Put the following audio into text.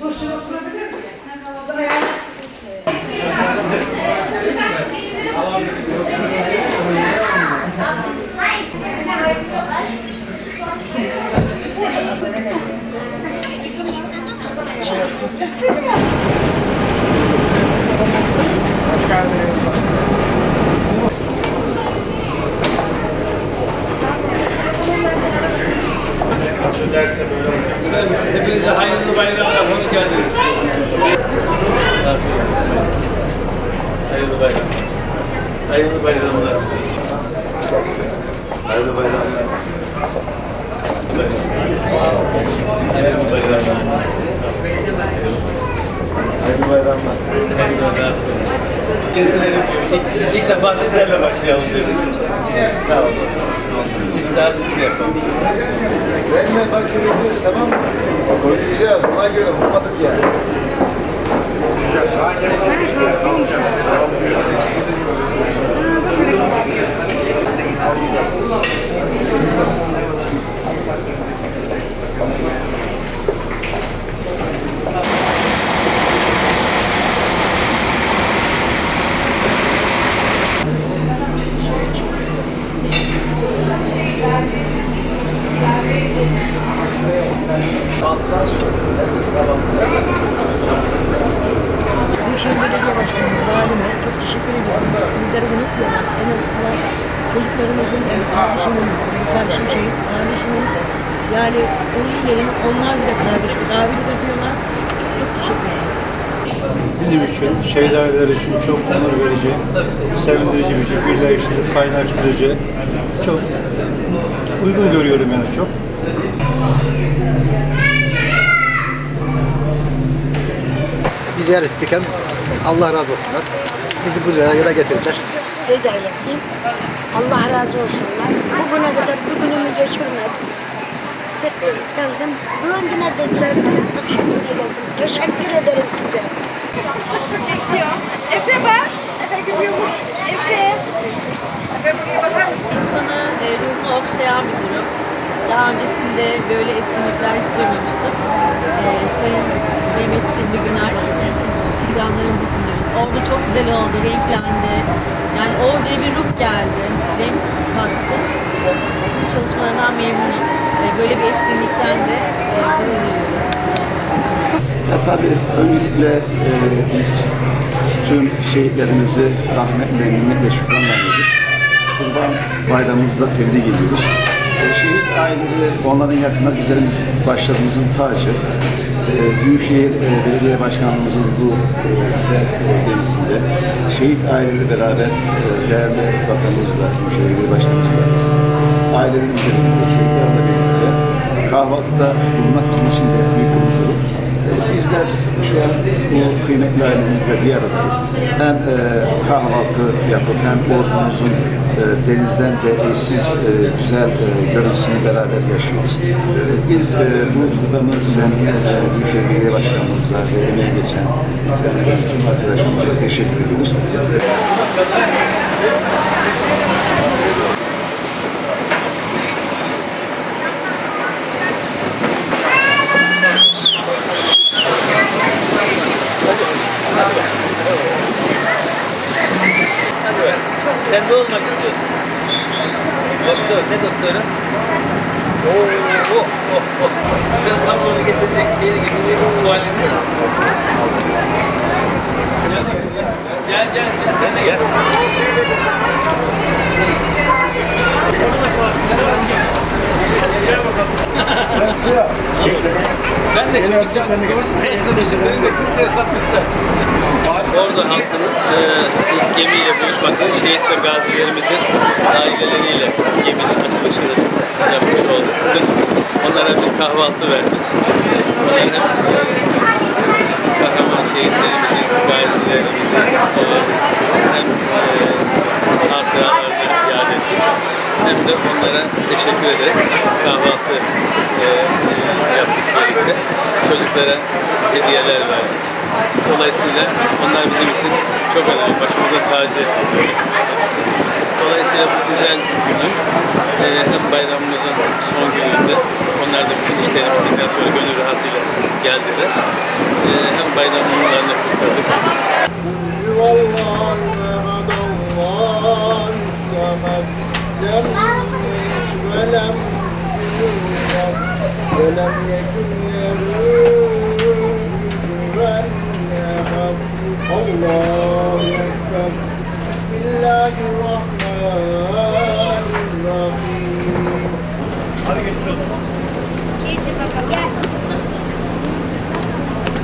Boşuna problem Hepinize hayırlı bayramlar, hoş geldiniz. Hayırlı bayramlar. Hayırlı bayramlar. Hayırlı bayramlar. Hayırlı bayramlar. Hayırlı bayramlar. Hayırlı bayramlar. Getirelim. İlk, ilk defa sizlerle başlayalım dedik. Sağ olun. Siz daha siz de yapalım. Seninle bak çekebiliriz tamam mı? Oynayacağız. Ona göre vurmadık yani. Altıdan sonra herkes kahvaltıda. Büyükşehir Belediye Başkanı, valime çok teşekkür ediyorum. Azından çocuklarımızın, yani kardeşimin, kardeşim şehit, kardeşimin yani onun yerine onlar bile kardeşlik abilik yapıyorlar. Çok çok teşekkür ederim. bizim için, şehit aileleri için çok onur verici, sevindirici bir şey, birleştirici, kaynaştırıcı, çok uygun görüyorum yani çok. Biz ziyaret ettik hem Allah razı olsunlar. Bizi bu yere getirdiler. Ederlesin. Allah razı olsunlar. Bugüne kadar bir günümü geçirmedim. Geldim. Bugün yine dediler akşam yine geldim. Teşekkür ederim size. çekiyor. Efe bak. Efe gidiyormuş. Efe. Efe buraya bakar mısın? İnsanı e, ruhunu okşayan bir durum. Daha öncesinde böyle etkinlikler hiç duymamıştım. E, Sayın Mehmet Silvi Güner şiirdanlarımızı sunuyoruz. Orada çok güzel oldu, renklendi. Yani oraya bir ruh geldi, renk kattı. Tüm çalışmalarından memnunuz. E, böyle bir etkinlikten de e, gurur. Ya tabii öncelikle e, biz tüm şehitlerimizi rahmetle, minnetle şükranla ediyoruz. Kurban bayramımızı da tebrik ediyoruz. E, şehit aileleri, onların yakında bizlerimiz başlarımızın tacı. E, Büyükşehir e, Belediye Başkanlığımızın bu güzel projesinde şehit aileleri beraber e, değerli bakanımızla, Büyükşehir Belediye Başkanımızla, ailelerimizle birlikte, çocuklarla birlikte kahvaltıda bulunmak bizim için de büyük bir Bizler şu an bu kıymetli ailemizle bir aradayız. Hem e, kahvaltı yapıp hem ordumuzun e, denizden de eşsiz e, güzel e, görüntüsünü beraber yaşıyoruz. E, biz e, bu programı düzenleyen e, Büyükşehir Belediye Başkanımıza ve emeği geçen e, tüm arkadaşlarımıza teşekkür ediyoruz. Ne olmak istiyorsun? Doktor, ne doktoru? Oo, oh, oh, oh. Sen tam onu getirecek, şeyi getirecek tuvalini. Gel, gel, gel, sen de gel. Gel bakalım. De düşün. Beni de satmışlar. Orada halkının e, gemiyle buluşması şehit ve gazilerimizin aileleriyle geminin açılışını yapmış olduk. Onlara bir kahvaltı verdik. Onlar hem kahraman şehitlerimizin, gazilerimizin hem e, hatıralarını yad ettik. Hem de onlara teşekkür ederek kahvaltı e, yaptık birlikte Çocuklara hediyeler verdik. Dolayısıyla onlar bizim için çok önemli. Başımızın tacı. Dolayısıyla bu güzel günü e, hem bayramımızın son gününde onlar da bütün işlerini bitirdikten sonra gönül rahatıyla geldiler. E, hem bayramlarını kutladık. والله أحد الله الصمد لم يلد ولم يولد ولم يكن الله الرحمن الرحيم Geçin bakalım. Gel.